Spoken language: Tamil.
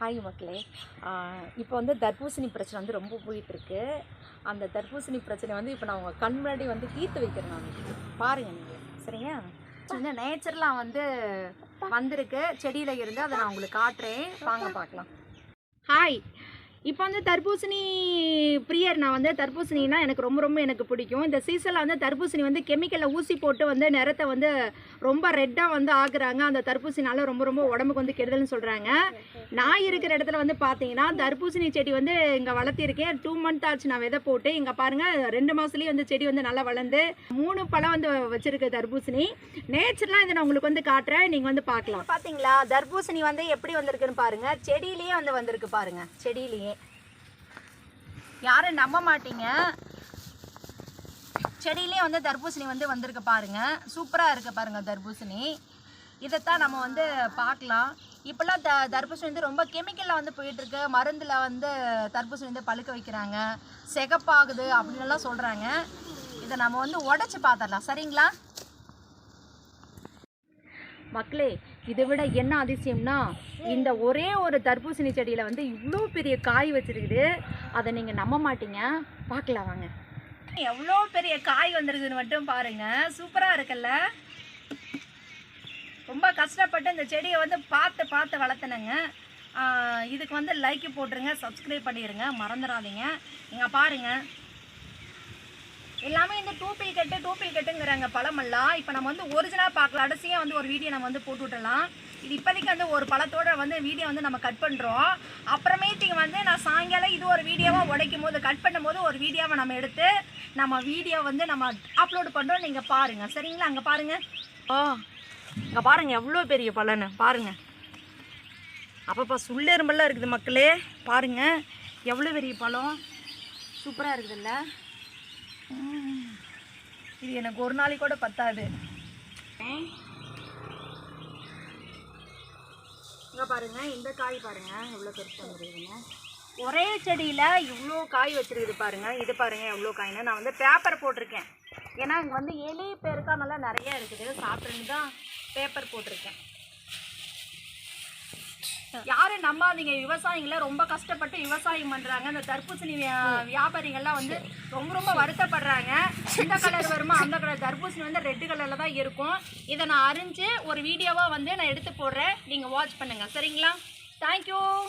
ஹாய் மக்களே. இப்போ வந்து தர்பூசணி பிரச்சனை வந்து ரொம்ப போயிட்டுருக்கு. அந்த தர்பூசணி பிரச்சனை வந்து இப்போ நான் உங்கள் கண் முன்னாடி வந்து தீர்த்து வைக்கிறேன் நான் பாருங்கள் நீங்கள் சரிங்க சின்ன நேச்சர்லாம் வந்து வந்திருக்கு. செடியில் இருந்து அதை நான் உங்களுக்கு காட்டுறேன். வாங்க பார்க்கலாம். ஹாய் இப்போ வந்து தர்பூசணி பிரியர் நான் வந்து தர்பூசணினா எனக்கு ரொம்ப ரொம்ப எனக்கு பிடிக்கும். இந்த சீசனில் வந்து தர்பூசணி வந்து கெமிக்கலில் ஊசி போட்டு வந்து நிறத்தை வந்து ரொம்ப ரெட்டாக வந்து ஆக்குறாங்க. அந்த தர்பூசணினால ரொம்ப ரொம்ப உடம்புக்கு வந்து கெடுதல்னு சொல்கிறாங்க நான் இருக்கிற இடத்துல வந்து பார்த்தீங்கன்னா தர்பூசணி செடி வந்து இங்கே வளர்த்திருக்கேன். டூ மந்த் ஆச்சு நான் விதை போட்டு. இங்கே பாருங்கள் ரெண்டு மாதத்துலேயே வந்து செடி வந்து நல்லா வளர்ந்து மூணு பழம் வந்து வச்சுருக்கு தர்பூசணி. நேச்சர்லாம் இதை நான் உங்களுக்கு வந்து காட்டுறேன். நீங்கள் வந்து பார்க்கலாம். பார்த்தீங்களா? தர்பூசணி வந்து எப்படி வந்திருக்குன்னு பாருங்கள் செடியிலேயே வந்து வந்திருக்கு பாருங்கள் செடியிலேயே. யாரும் நம்ப மாட்டீங்க. செடியிலே வந்து தர்பூசணி வந்து வந்திருக்கு பாருங்கள் சூப்பராக இருக்குது பாருங்கள் தர்பூசணி. இதைத்தான் நம்ம வந்து பார்க்கலாம். இப்போல்லாம் த தர்பூசணி வந்து ரொம்ப கெமிக்கலில் வந்து போயிட்டுருக்கு. மருந்தில் வந்து தர்பூசணி வந்து பழுக்க வைக்கிறாங்க. சிகப்பாகுது அப்படின்லாம் சொல்கிறாங்க இதை நம்ம வந்து உடச்சி பார்த்துடலாம். சரிங்களா? மக்களே இதை விட என்ன அதிசயம்னா இந்த ஒரே ஒரு தர்பூசணி செடியில் வந்து இவ்வளோ பெரிய காய் வச்சிருக்குது. அதை நீங்கள் நம்ப மாட்டீங்க. பார்க்கலாம் வாங்க. எவ்வளோ பெரிய காய் வந்திருக்குதுன்னு மட்டும் பாருங்க. சூப்பராக இருக்குல்ல? ரொம்ப கஷ்டப்பட்டு இந்த செடியை வந்து பார்த்து பார்த்து வளர்த்துனேங்க. இதுக்கு வந்து லைக்கு போட்டுருங்க சப்ஸ்கிரைப் பண்ணிடுங்க மறந்துடாதீங்க. நீங்கள் பாருங்கள் எல்லாமே இந்த டூப்பில் கட்டு டூப்பில் கட்டுங்கிறாங்க பழமெல்லாம். இப்போ நம்ம வந்து ஒரிஜினலாக பார்க்கலாம் அடைசியாக வந்து ஒரு வீடியோ நம்ம வந்து போட்டு விட்டுலாம் இது இப்போதைக்கு வந்து ஒரு பழத்தோட வந்து வீடியோ வந்து நம்ம கட் பண்ணுறோம் அப்புறமேட்டுக்கு வந்து நான் சாயங்காலம் இது ஒரு வீடியோவாக உடைக்கும் போது கட் பண்ணும்போது ஒரு வீடியோவை நம்ம எடுத்து நம்ம வீடியோ வந்து நம்ம அப்லோடு பண்ணுறோம் நீங்கள் பாருங்கள் சரிங்களா? அங்கே பாருங்கள் ஓ இங்கே பாருங்கள் எவ்வளோ பெரிய பழன்னு பாருங்கள் அப்பப்பா சுள்ளெரும்பெல்லாம் இருக்குது மக்களே. பாருங்கள் எவ்வளோ பெரிய பழம். சூப்பராக இருக்குதுல்ல. இது எனக்கு ஒரு நாளைக்கு கூட பத்தாது. இங்க பாருங்க இந்த காய் பாருங்க எவ்வளோ பெருசு வந்துருக்குங்க ஒரே செடியில் இவ்வளோ காய் வச்சிருக்குது பாருங்க இது பாருங்க எவ்வளோ காய்னு நான் வந்து பேப்பர் போட்டிருக்கேன். ஏன்னா இங்கே வந்து எலி பெருக்கானெல்லாம் நிறைய இருக்குது. சாப்பிட்டுன்னு தான் பேப்பர் போட்டிருக்கேன். யாரும் நம்பாதீங்க. விவசாயிங்கள ரொம்ப கஷ்டப்பட்டு விவசாயம் பண்றாங்க. அந்த தர்பூசணி வியா- வியாபாரிகள்லாம் வந்து ரொம்ப ரொம்ப வருத்தப்படுறாங்க. இந்த கலர் வருமா அந்த கலர் தர்பூசணி வந்து ரெட் கலர்ல தான் இருக்கும். இதை நான் அரிஞ்சு ஒரு வீடியோவா வந்து நான் எடுத்து போடுறேன். நீங்க வாட்ச் பண்ணுங்க. சரிங்களா? தேங்க்யூ